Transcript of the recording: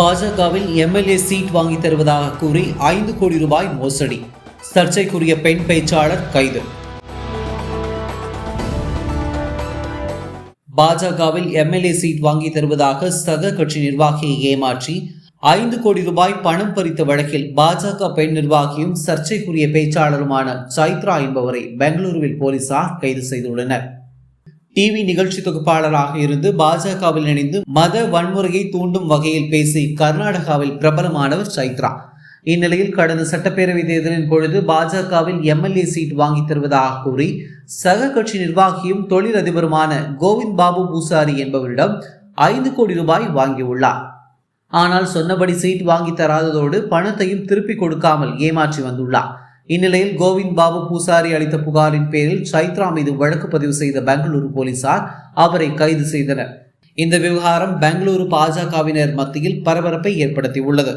பாஜகவில் MLA seat வாங்கி தருவதாக கூறி ஐந்து கோடி ரூபாய் மோசடி. சர்ச்சைக்குரிய பெண் பேச்சாளர் கைது. பாஜகவில் எம்எல்ஏ சீட் வாங்கி தருவதாக சக கட்சி நிர்வாகியை ஏமாற்றி ஐந்து கோடி ரூபாய் பணம் பறித்த வழக்கில் பாஜக பெண் நிர்வாகியும் சர்ச்சைக்குரிய பேச்சாளருமான சைத்ரா என்பவரை பெங்களூருவில் போலீசார் கைது செய்துள்ளனர். டிவி நிகழ்ச்சி தொகுப்பாளராக இருந்து பாஜகவில் இணைந்து மத வன்முறையை தூண்டும் வகையில் பேசி கர்நாடகாவில் பிரபலமானவர் சைத்ரா. இந்நிலையில் கடந்த சட்டப்பேரவை தேர்தலின் பொழுது பாஜகவில் எம்எல்ஏ சீட் வாங்கி தருவதாக கூறி சக கட்சி நிர்வாகியும் தொழிலதிபருமான கோவிந்த் பாபு பூசாரி என்பவரிடம் ஐந்து கோடி ரூபாய் வாங்கியுள்ளார். ஆனால் சொன்னபடி சீட் வாங்கி தராததோடு பணத்தையும் திருப்பிக் கொடுக்காமல் ஏமாற்றி வந்துள்ளார். இந்நிலையில் கோவிந்த் பாபு பூசாரி அளித்த புகாரின் பேரில் சைத்ரா மீது வழக்கு பதிவு செய்த பெங்களூரு போலீசார் அவரை கைது செய்தனர். இந்த விவகாரம் பெங்களூரு பாஜகவினர் மத்தியில் பரபரப்பை ஏற்படுத்தியுள்ளது.